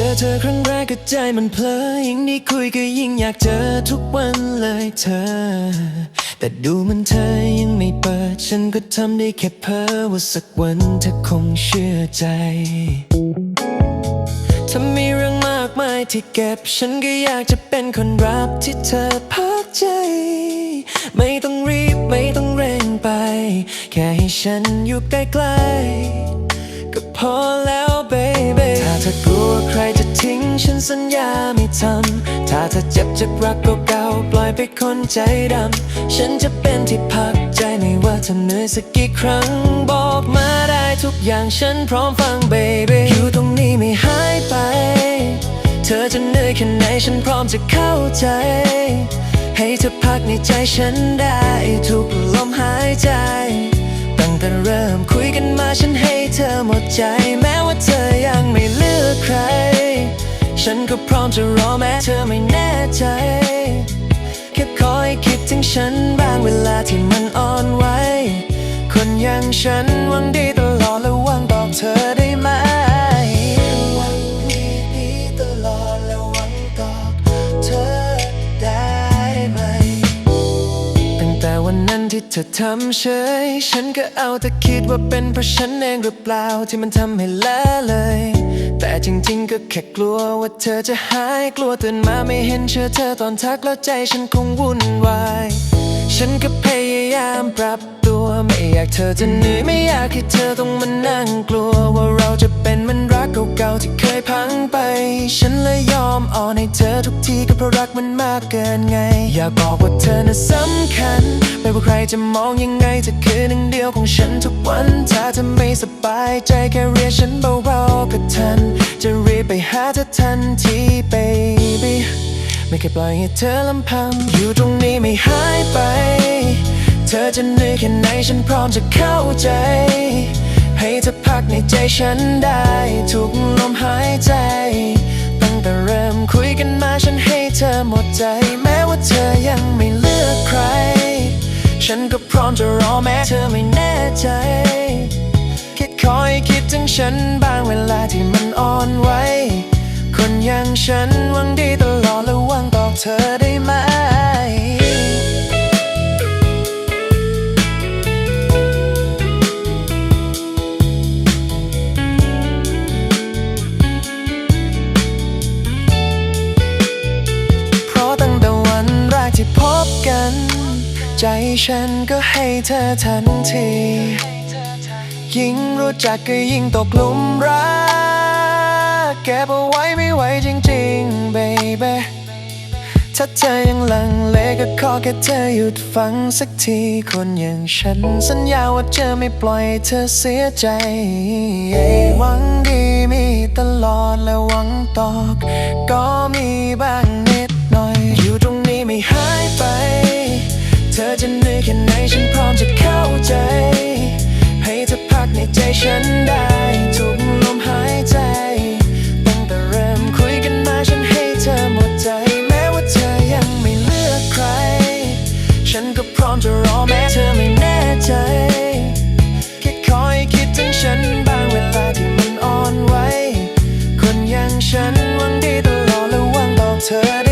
จอเธอครั้งแรกก็ใจมันเพลอยิ่งได้คุยก็ยิ่งอยากเจอทุกวันเลยเธอ แต่ดูมันเธอยังไม่เปิด ฉันก็ทำได้แค่เพ้อว่าสักวันเธอคงเชื่อใจ ถ้ามีเรื่องมากมายที่เก็บ ฉันก็อยากจะเป็นคนรับที่เธอพักใจ ไม่ต้องรีบไม่ต้องเร่งไป แค่ให้ฉันอยู่ใกล้ๆก็พอแล้ว ฉันสัญญาไม่ทำ ถ้าเธอเจ็บจากรักเก่าๆปล่อยไปคนใจดำ ฉันจะเป็นที่พักใจไม่ว่าเธอเหนื่อยสักกี่ครั้ง บอกมาได้ทุกอย่างฉันพร้อมฟัง baby อยู่ตรงนี้ไม่หายไป เธอจะเหนื่อยแค่ไหนฉันพร้อมจะเข้าใจ ให้เธอพักในใจฉันได้ทุกลมหายใจตั้งแต่เริ่มคุยกันมาฉันให้เธอหมดใจ แม้ว่าเธอยังไม่เลือกใคร ฉันก็พร้อมจะรอแม้เธอไม่แน่ใจ แค่คอยคิดถึงฉันบ้างเวลาที่มันอ่อนไหวคนอย่างฉันหวังดีตลอดและหวังบอกเธอได้ไหมหวังดีตลอดและหวังตอบเธอได้ไหม ตั้งแต่วันนั้นที่เธอทำเฉย ฉันก็เอาแต่คิดว่าเป็นเพราะฉันเองหรือเปล่าที่มันทำให้ละเลย แต่จริงๆ ก็แค่กลัวว่าเธอจะหายกลัวตื่นมาไม่เห็นเชื่อเธอตอนทักแล้วใจฉันคงวุ่นวาย ฉันก็พยายามปรับตัวไม่อยากเธอจะเหนื่อยไม่อยากให้เธอต้องมานั่งกลัวว่าเราจะเป็นมันรักเก่าๆที่เคยพังไป ฉันเลยยอมอ่อนให้เธอทุกทีก็เพราะรักมันมากเกินไง อยากบอกว่าเธอน่ะสำคัญ ไม่ว่าใครจะมองยังไงเธอคือหนึ่งเดียวของฉันทุกวันถ้าเธอไม่ สบายใจแค่เรียกฉันเบาๆก็ทัน จะรีบไปหาเธอทันที baby ไม่เคยปล่อยให้เธอลำพัง อยู่ตรงนี้ไม่หายไป เธอจะเหนื่อยแค่ไหนฉันพร้อมจะเข้าใจ ให้เธอพักในใจฉันได้ทุกลมหายใจ ตั้งแต่เริ่มคุยกันมาฉันให้เธอหมดใจ แม้ว่าเธอยังไม่เลือกใคร ฉันก็พร้อมจะรอแม้เธอไม่แน่ใจ คอยคิดถึงฉันบ้างเวลาที่มันอ่อนไหวคนอย่างฉันหวังดีตลอดและหวังต่อเธอได้ไหมเพราะตั้งแต่วันแรกที่พบกัน ใจฉันก็ให้เธอทันที ยิ่งรู้จักก็ยิ่งตกหลุมรักเก็บเอาไว้ไม่ไหวจริงๆ baby ถ้าเธอยังลังเลก็ขอแค่เธอหยุดฟังสักทีคนอย่างฉัน สัญญาว่าจะไม่ปล่อยเธอเสียใจ หวังดีมีตลอดและหวังตอบก็มีบ้างนิดหน่อย อยู่ตรงนี้ไม่หายไป เธอจะเหนื่อยแค่ไหนฉันพร้อมจะเข้าใจ เธอพักในใจฉันได้ทุกลมหายใจ ตั้งแต่เริ่มคุยกันมาฉันให้เธอหมดใจ แม้ว่าเธอยังไม่เลือกใคร ฉันก็พร้อมจะรอแม้เธอไม่แน่ใจ แค่คอยคิดถึงฉันบ้างเวลาที่มันอ่อนไหวคนอย่างฉันหวังดีตลอดและหวังบอกเธอ